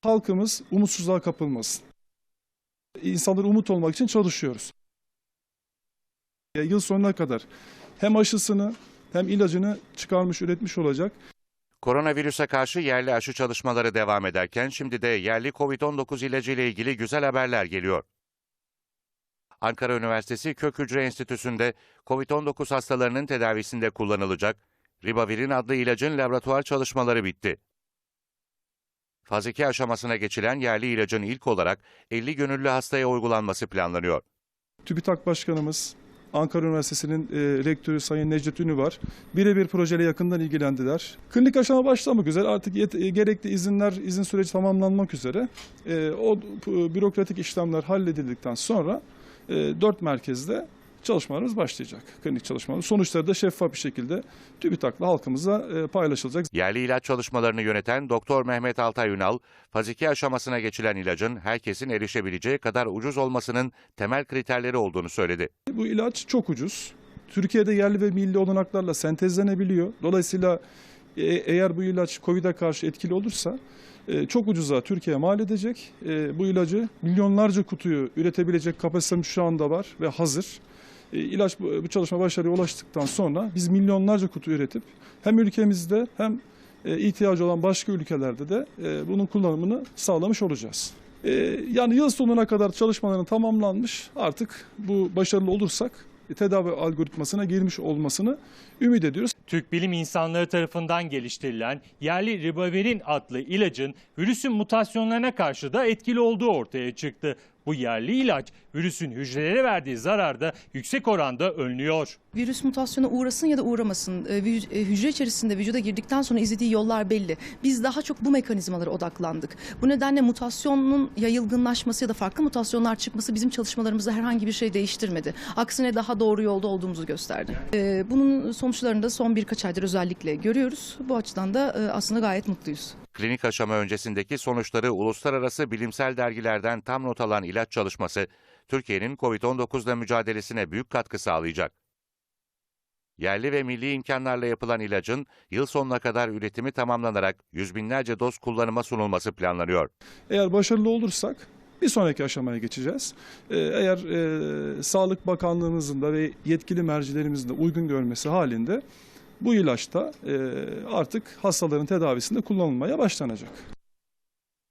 Halkımız umutsuzluğa kapılmasın. İnsanlara umut olmak için çalışıyoruz. E, Yıl sonuna kadar hem aşısını hem ilacını çıkarmış, üretmiş olacak. Koronavirüse karşı yerli aşı çalışmaları devam ederken şimdi de yerli COVID-19 ilacı ile ilgili güzel haberler geliyor. Ankara Üniversitesi Kök Hücre Enstitüsü'nde COVID-19 hastalarının tedavisinde kullanılacak Ribavirin adlı ilacın laboratuvar çalışmaları bitti. Faz 2 aşamasına geçilen yerli ilacın ilk olarak 50 gönüllü hastaya uygulanması planlanıyor. TÜBİTAK Başkanımız, Ankara Üniversitesi'nin e, rektörü Sayın Necdet Ünü var. Birebir projeyle yakından ilgilendiler. Klinik aşama başlamak üzere artık yet- e, gerekli izinler, izin süreci tamamlanmak üzere. E, o bürokratik işlemler halledildikten sonra e, dört merkezde çalışmalarımız başlayacak. Klinik çalışmalarımız. Sonuçları da şeffaf bir şekilde TÜBİTAK'la halkımıza e, paylaşılacak. Yerli ilaç çalışmalarını yöneten Doktor Mehmet Altay Ünal, faz 2 aşamasına geçilen ilacın herkesin erişebileceği kadar ucuz olmasının temel kriterleri olduğunu söyledi. Bu ilaç çok ucuz. Türkiye'de yerli ve milli olanaklarla sentezlenebiliyor. Dolayısıyla e- eğer bu ilaç COVID'e karşı etkili olursa e, çok ucuza Türkiye'ye mal edecek. Bu ilacı milyonlarca kutuyu üretebilecek kapasitemiz şu anda var ve hazır. E, İlaç bu bu çalışma başarıya ulaştıktan sonra biz milyonlarca kutu üretip hem ülkemizde hem e, ihtiyacı olan başka ülkelerde de e, bunun kullanımını sağlamış olacağız. E, Yani yıl sonuna kadar çalışmaların tamamlanmış. Artık bu başarılı olursak e, tedavi algoritmasına girmiş olmasını ümit ediyoruz. Türk bilim insanları tarafından geliştirilen yerli ribavirin adlı ilacın virüsün mutasyonlarına karşı da etkili olduğu ortaya çıktı. Bu yerli ilaç virüsün hücrelere verdiği zararda yüksek oranda önlüyor. Virüs mutasyona uğrasın ya da uğramasın e, e, hücre içerisinde vücuda girdikten sonra izlediği yollar belli. Biz daha çok bu mekanizmalara odaklandık. Bu nedenle mutasyonun yayılgınlaşması ya da farklı mutasyonlar çıkması bizim çalışmalarımızda herhangi bir şey değiştirmedi. Aksine daha doğru yolda olduğumuzu gösterdi. E, Bunun sonuçlarını da son birkaç aydır özellikle görüyoruz. Bu açıdan da e, aslında gayet mutluyuz. Klinik aşama öncesindeki sonuçları uluslararası bilimsel dergilerden tam not alan ilaç çalışması, Türkiye'nin COVID-19 ile mücadelesine büyük katkı sağlayacak. Yerli ve milli imkanlarla yapılan ilacın yıl sonuna kadar üretimi tamamlanarak yüz binlerce doz kullanıma sunulması planlanıyor. Eğer başarılı olursak bir sonraki aşamaya geçeceğiz. E, Eğer e, Sağlık Bakanlığımızın da ve yetkili mercilerimizin de uygun görmesi halinde bu ilaç da e, artık hastaların tedavisinde kullanılmaya başlanacak.